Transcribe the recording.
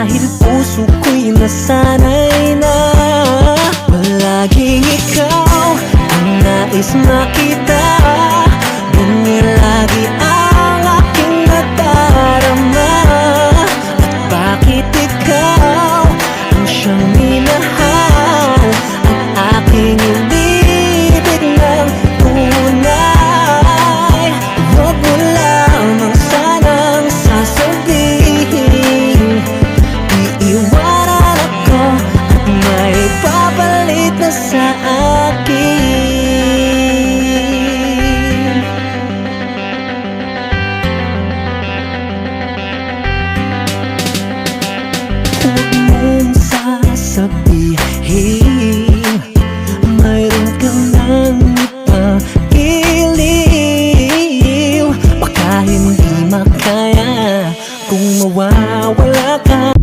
Dahil puso ko'y nasanay na Palaging ikaw ang nais lagi sa akin. Huwag mong sasabihin Mayroon ka ng ipagiliw Baka hindi makaya Kung mawawala ka.